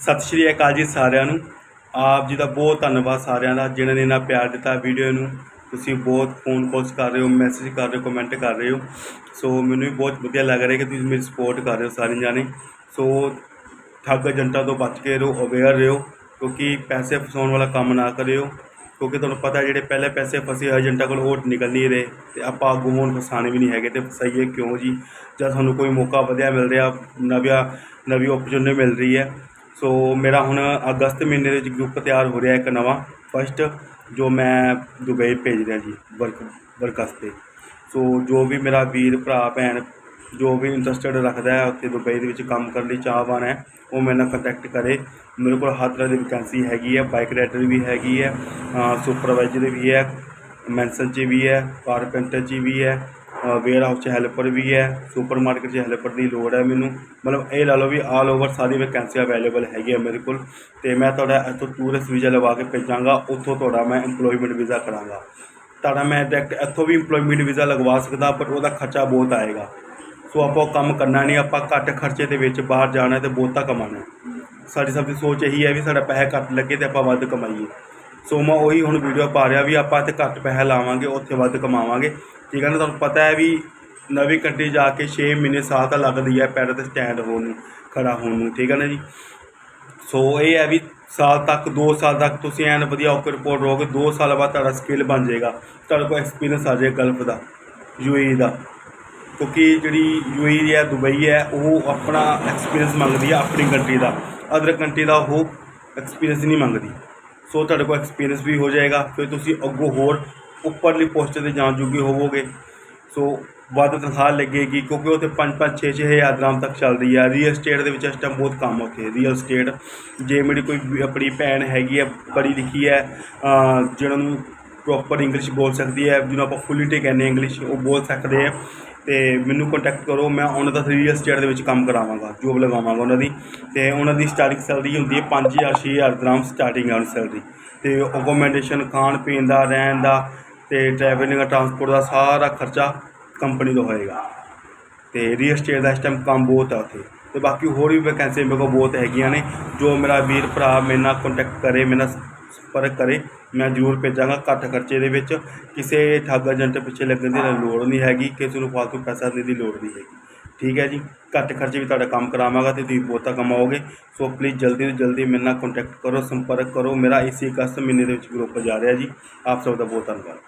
ਸਤਿ ਸ਼੍ਰੀ ਅਕਾਲ ਜੀ ਸਾਰਿਆਂ ਨੂੰ। ਆਪ ਜੀ ਦਾ ਬਹੁਤ ਧੰਨਵਾਦ ਸਾਰਿਆਂ ਦਾ, ਜਿਨ੍ਹਾਂ ਨੇ ਇੰਨਾ ਪਿਆਰ ਦਿੱਤਾ ਵੀਡੀਓ ਨੂੰ। ਤੁਸੀਂ ਬਹੁਤ ਫੋਨ ਕਾਲਸ ਕਰ ਰਹੇ ਹੋ ਮੈਸੇਜ ਕਰ ਰਹੇ ਹੋ ਕਮੈਂਟ ਕਰ ਰਹੇ ਹੋ। ਸੋ ਮੈਨੂੰ ਵੀ ਬਹੁਤ ਵਧੀਆ ਲੱਗ ਰਿਹਾ ਕਿ ਤੁਸੀਂ ਮੇਰੀ ਸਪੋਰਟ ਕਰ ਰਹੇ ਹੋ ਸਾਰੇ ਜਾਣੇ। ਸੋ ਠੱਗ ਏਜੰਟਾਂ ਤੋਂ ਬਚ ਕੇ ਰਹੋ ਅਵੇਅਰ ਰਹੋ, ਕਿਉਂਕਿ ਪੈਸੇ ਫਸਾਉਣ ਵਾਲਾ ਕੰਮ ਨਾ ਕਰਿਓ। ਕਿਉਂਕਿ ਤੁਹਾਨੂੰ ਪਤਾ ਜਿਹੜੇ ਪਹਿਲੇ ਪੈਸੇ ਫਸੇ ਏਜੰਟਾਂ ਕੋਲ, ਉਹ ਨਿਕਲ ਨਹੀਂ ਰਹੇ। ਤੇ ਆਪਾਂ ਅੱਗੋਂ ਹੁਣ ਫਸਾਣੇ ਵੀ ਨਹੀਂ ਹੈਗੇ ਤੇ ਫਸਾਈਏ ਕਿਉਂ ਜੀ? ਜਦ ਸਾਨੂੰ ਕੋਈ ਮੌਕਾ ਵਧੀਆ ਮਿਲ ਰਿਹਾ, ਨਵੀਆਂ, ਨਵੀਂ ਓਪਰਚੁਨਿਟੀ ਮਿਲ ਰਹੀ ਹੈ। ਸੋ ਮੇਰਾ ਹੁਣ ਅਗਸਤ ਮਹੀਨੇ ਵਿੱਚ ਗਰੁੱਪ ਤਿਆਰ ਹੋ ਰਿਹਾ ਇੱਕ ਨਵਾਂ ਫਸਟ ਜੋ ਮੈਂ ਦੁਬਈ ਭੇਜ ਰਿਹਾ ਜੀ, ਵਰਕ ਵਰਕਸ 'ਤੇ ਸੋ ਜੋ ਵੀ ਮੇਰਾ ਵੀਰ, ਭਰਾ, ਭੈਣ ਜੋ ਵੀ ਇੰਟਰਸਟਡ ਰੱਖਦਾ ਹੈ, ਉੱਥੇ ਦੁਬਈ ਦੇ ਵਿੱਚ ਕੰਮ ਕਰਨ ਲਈ ਚਾਹਵਾਨ ਹੈ, ਉਹ ਮੇਰੇ ਨਾਲ ਕੰਟੈਕਟ ਕਰੇ। ਮੇਰੇ ਕੋਲ ਹਰ ਤਰ੍ਹਾਂ ਦੀ ਵੈਕੈਂਸੀ ਹੈਗੀ ਹੈ ਬਾਈਕ ਰਾਈਡਰ ਵੀ ਹੈਗੀ ਹੈ ਸੁਪਰਵਾਈਜ਼ਰ ਵੀ ਹੈ ਮੈਂਸਨ 'ਚ ਵੀ ਹੈ ਕਾਰਪੈਂਟਰ 'ਚ ਵੀ ਹੈ ਵੇਅਰ ਹਾਊਸ 'ਚ ਹੈਲਪਰ ਵੀ ਹੈ ਸੁਪਰ ਮਾਰਕੀਟ 'ਚ ਹੈਲਪਰ ਦੀ ਲੋੜ ਹੈ ਮੈਨੂੰ। ਮਤਲਬ ਇਹ ਲਾ ਲਓ ਵੀ ਆਲ ਓਵਰ ਸਾਰੀ ਵੈਕੈਂਸੀ ਅਵੇਲੇਬਲ ਹੈਗੀ ਹੈ ਮੇਰੇ ਕੋਲ। ਤੇ ਮੈਂ ਤੁਹਾਡਾ ਇੱਥੋਂ ਟੂਰਿਸਟ ਵੀਜ਼ਾ ਲਵਾ ਕੇ ਭੇਜਾਂਗਾ, ਉੱਥੋਂ ਤੁਹਾਡਾ ਮੈਂ EMPLOYMENT ਵੀਜ਼ਾ ਕਰਾਂਗਾ। ਤੁਹਾਡਾ ਮੈਂ ਡਾਇਰੈਕਟ ਇੱਥੋਂ ਵੀ EMPLOYMENT ਵੀਜ਼ਾ ਲਗਵਾ ਸਕਦਾ ਪਰ ਉਹਦਾ ਖਰਚਾ ਬਹੁਤ ਆਏਗਾ। ਸੋ ਆਪਾਂ ਉਹ ਕੰਮ ਕਰਨਾ ਨਹੀਂ, ਆਪਾਂ ਘੱਟ ਖਰਚੇ ਦੇ ਵਿੱਚ ਬਾਹਰ ਜਾਣਾ ਤੇ ਬਹੁਤਾ ਕਮਾਉਣਾ। ਸਾਡੀ ਸਭ ਦੀ ਸੋਚ ਇਹੀ ਹੈ ਵੀ ਸਾਡਾ ਪੈਸਾ ਘੱਟ ਲੱਗੇ ਤੇ ਆਪਾਂ ਵੱਧ ਕਮਾਈਏ। ਸੋ ਮੈਂ ਉਹੀ ਹੁਣ ਵੀਡੀਓ ਪਾ ਰਿਹਾ ਵੀ ਆਪਾਂ ਇੱਥੇ ਘੱਟ ਪੈਸਾ ਲਾਵਾਂਗੇ, ਉੱਥੇ ਵੱਧ ਕਮਾਵਾਂਗੇ। ਠੀਕ ਹੈ ਨਾ, ਤੁਹਾਨੂੰ ਪਤਾ ਹੈ ਵੀ ਨਵੀਂ ਕੰਟਰੀ ਜਾ ਕੇ 6 ਮਹੀਨੇ ਸਾਲ ਤਾਂ ਲੱਗਦੀ ਹੈ, ਪੈਰ ਤੇ ਸਟੈਂਡ ਹੋਣ ਨੂੰ, ਖੜਾ ਹੋਣ ਨੂੰ, ਠੀਕ ਹੈ ਨਾ ਜੀ? ਸੋ ਇਹ ਹੈ ਵੀ ਸਾਲ ਤੱਕ 2 ਸਾਲ ਤੱਕ ਤੁਸੀਂ ਐਨ ਵਧੀਆ ਓਕੇ ਰਿਪੋਰਟ ਰਹੋਗੇ 2 ਸਾਲ ਬਾਅਦ ਤੁਹਾਡਾ ਸਕਿੱਲ ਬਣ ਜਾਏਗਾ। ਤੁਹਾਡੇ ਕੋਲ ਐਕਸਪੀਰੀਅੰਸ ਆ ਜਾਏਗਾ ਗਲਫ ਦਾ ਯੂਏਈ ਦਾ। ਕਿਉਂਕਿ ਜਿਹੜੀ ਯੂਏਈ ਹੈ, ਦੁਬਈ ਹੈ, ਉਹ ਆਪਣਾ ਐਕਸਪੀਰੀਅੰਸ ਮੰਗਦੀ ਹੈ ਆਪਣੀ ਕੰਟਰੀ ਦਾ। ਅਦਰ ਕੰਟਰੀ ਦਾ ਉਹ ਐਕਸਪੀਰੀਅੰਸ ਨਹੀਂ ਮੰਗਦੀ। ਸੋ ਤੁਹਾਡੇ ਕੋਲ ਐਕਸਪੀਰੀਅੰਸ ਵੀ ਹੋ ਜਾਏਗਾ, ਫਿਰ ਤੁਸੀਂ ਅੱਗੋਂ ਹੋਰ ਉੱਪਰਲੀ ਪੋਸਟ ਤੇ ਜਾਣ ਜੋਗੇ ਹੋਵੋਗੇ। ਸੋ ਵੱਧ ਤਨਖਾਹ ਲੱਗੇਗੀ, ਕਿਉਂਕਿ ਉੱਥੇ ਤੇ 5 5 6 6 ਹਜ਼ਾਰ ਦਰਾਮ ਤੱਕ ਚੱਲਦੀ ਹੈ ਰੀਅਲ ਸਟੇਟ ਦੇ ਵਿੱਚ ਇਸ ਟਾਈਮ ਬਹੁਤ ਕੰਮ ਉੱਥੇ ਰੀਅਲ ਸਟੇਟ ਜੇ ਮੇਰੀ ਕੋਈ ਆਪਣੀ ਭੈਣ ਹੈਗੀ ਹੈ ਪੜ੍ਹੀ ਲਿਖੀ ਹੈ ਜਿਹਨਾਂ ਨੂੰ ਪ੍ਰੋਪਰ ਇੰਗਲਿਸ਼ ਬੋਲ ਸਕਦੀ ਹੈ ਜਿਹਨੂੰ ਆਪਾਂ ਫੁੱਲੀ ਟੇ ਕਹਿੰਦੇ ਇੰਗਲਿਸ਼ ਉਹ ਬੋਲ ਸਕਦੇ ਆ। ਤੇ ਮੈਨੂੰ ਕੰਟੈਕਟ ਕਰੋ, ਮੈਂ ਉਹਨਾਂ ਦਾ ਰੀਅਲ ਸਟੇਟ ਦੇ ਵਿੱਚ ਕੰਮ ਕਰਾਵਾਂਗਾ ਜੋਬ ਲਗਾਵਾਂਗਾ ਉਹਨਾਂ ਦੀ। ਤੇ ਉਹਨਾਂ ਦੀ ਸਟਾਰਟਿੰਗ ਸੈਲਰੀ ਹੁੰਦੀ ਹੈ 5000 6000 ਦਰਾਮ ਸਟਾਰਟਿੰਗ ਹੈ ਉਹਨਾਂ ਸੈਲਰੀ ਤੇ ਅਕੋਮੋਡੇਸ਼ਨ ਖਾਣ ਪੀਣ ਦਾ, ਰਹਿਣ ਦਾ ਤੇ ਟਰੈਵਲਿੰਗ ਟਰਾਂਸਪੋਰਟ ਦਾ ਸਾਰਾ ਖਰਚਾ ਕੰਪਨੀ ਦਾ ਹੋਏਗਾ। ਤੇ ਰੀਅਲ ਸਟੇਟ ਦਾ ਇਸ ਟਾਈਮ ਕੰਮ ਬਹੁਤ ਆ ਉੱਥੇ। ਤੇ ਬਾਕੀ ਹੋਰ ਵੀ ਵੈਕੈਂਸੀ ਮੇਰੇ ਕੋਲ ਬਹੁਤ ਹੈਗੀਆਂ ਨੇ। ਜੋ ਮੇਰਾ ਵੀਰ ਭਰਾ ਮੇਰੇ ਨਾਲ ਕੰਟੈਕਟ ਕਰੇ, ਮੇਰੇ ਨਾਲ ਸੰਪਰਕ ਕਰੇ ਮੈਂ ਜ਼ਰੂਰ ਭੇਜਾਂਗਾ ਘੱਟ ਖਰਚੇ ਦੇ ਵਿੱਚ। ਕਿਸੇ ਠੱਗ ਏਜੰਟ ਪਿੱਛੇ ਲੱਗਣ ਦੀ ਲੋੜ ਨਹੀਂ ਹੈਗੀ ਕਿਸੇ ਨੂੰ ਫਾਲਤੂ ਪੈਸਾ ਦੇਣ ਦੀ ਲੋੜ ਨਹੀਂ ਹੈਗੀ। ਠੀਕ ਹੈ ਜੀ ਘੱਟ ਖਰਚੇ ਵੀ ਤੁਹਾਡਾ ਕੰਮ ਕਰਾਵਾਂਗਾ ਤੇ ਤੁਸੀਂ ਬਹੁਤਾ ਕਮਾਓਗੇ। ਸੋ ਪਲੀਜ਼ ਜਲਦੀ ਤੋਂ ਜਲਦੀ ਮੇਰੇ ਨਾਲ ਕੰਟੈਕਟ ਕਰੋ ਸੰਪਰਕ ਕਰੋ। ਮੇਰਾ ਇਸੇ ਅਗਸਤ ਮਹੀਨੇ ਦੇ ਵਿੱਚ ਗਰੁੱਪ ਜਾ ਰਿਹਾ ਜੀ। ਆਪ ਸਭ ਦਾ ਬਹੁਤ ਧੰਨਵਾਦ।